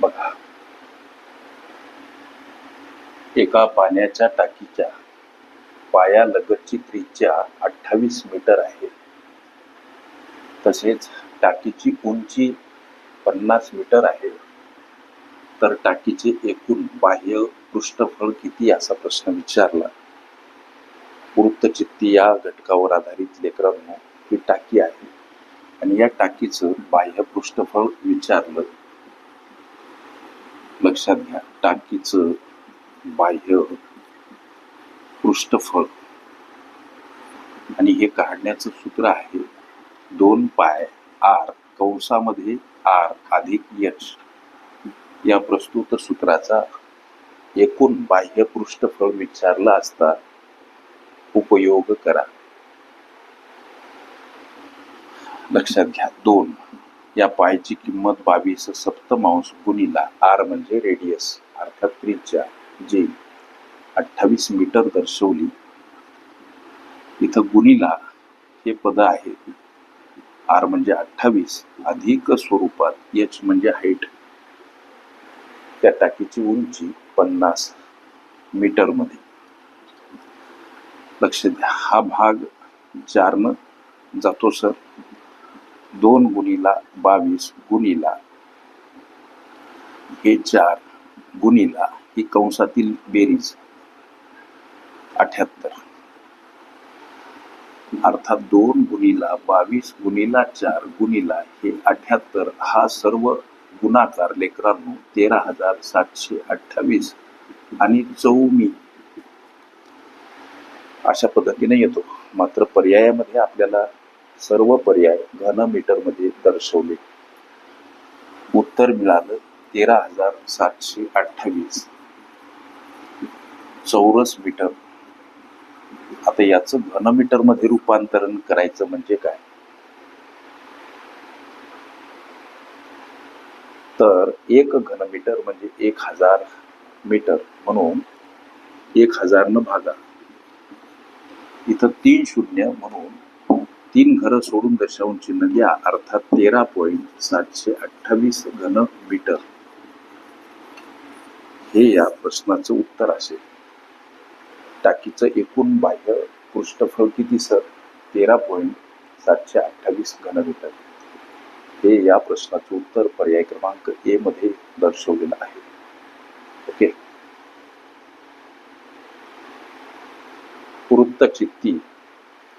बघा. एका पाण्याच्या टाकीच्या पायालगतची त्रिज्या अठ्ठावीस मीटर आहे. तसेच टाकीची उंची पन्नास मीटर आहे. तर टाकीचे एकूण बाह्य पृष्ठफळ किती असा प्रश्न विचारला. वृत्तचित्ती या घटकावर आधारित लेकरांनो ही टाकी आहे. आणि या टाकीचं बाह्य पृष्ठफळ विचारलं. लक्षात घ्या. टाकीचं बाह्य पृष्ठफळ. आणि हे काढण्याचं सूत्र आहे दोन पाय आर. कंसामध्ये आर अधिक यच या प्रस्तुत सूत्राचा एकूण बाह्य पृष्ठफळ विचारला असता उपयोग करा. लक्षात घ्या. दोन. या पायची किंमत बावीस सप्तमांश गुणिला आर म्हणजे रेडियस अर्थात त्रिज्या जे अठ्ठावीस मीटर दर्शवली. इथं गुणिला हे पद आहे. आर म्हणजे अठ्ठावीस अधिक स्वरूपात एच म्हणजे हाईट त्या टाकीची उंची पन्नास मीटरमध्ये लक्ष द्या हा भाग चारनं जातो सर. दोन गुणीला बावीस गुणीला हे चार गुणीला ही कंसातील बेरीज अठ्याहत्तर. अर्थात दोन गुणीला बावीस गुणीला चार गुणीला हे अठ्याहत्तर हा सर्व गुणाकार लेकरांनो तेरा हजार सातशे अठ्ठावीस आणि चौमी. अशा पद्धतीने येतो. मात्र पर्यायामध्ये आपल्याला सर्व पर्याय घन मीटरमध्ये दर्शवले. उत्तर मिळालं तेरा हजार सातशे अठ्ठावीस. चौरस मीटर. आता याचं घनमीटरमध्ये रूपांतरण करायचं म्हणजे काय? तर एक घनमीटर म्हणजे एक हजार मीटर म्हणून एक हजार न भागा. इथं तीन शून्य म्हणून तीन घरं सोडून दशांची नद्या अर्थात तेरा पॉईंट सातशे अठ्ठावीस घन मीटर हे या प्रश्नाचं उत्तर असेल. टाकीचं एकूण बाह्य पृष्ठफळ किती सर? तेरा पॉईंट सातशे अठ्ठावीस घन मीटर हे या प्रश्नाचं उत्तर पर्याय क्रमांक ए मध्ये दर्शवलेलं आहे. ओके. वृत्तचित्ती.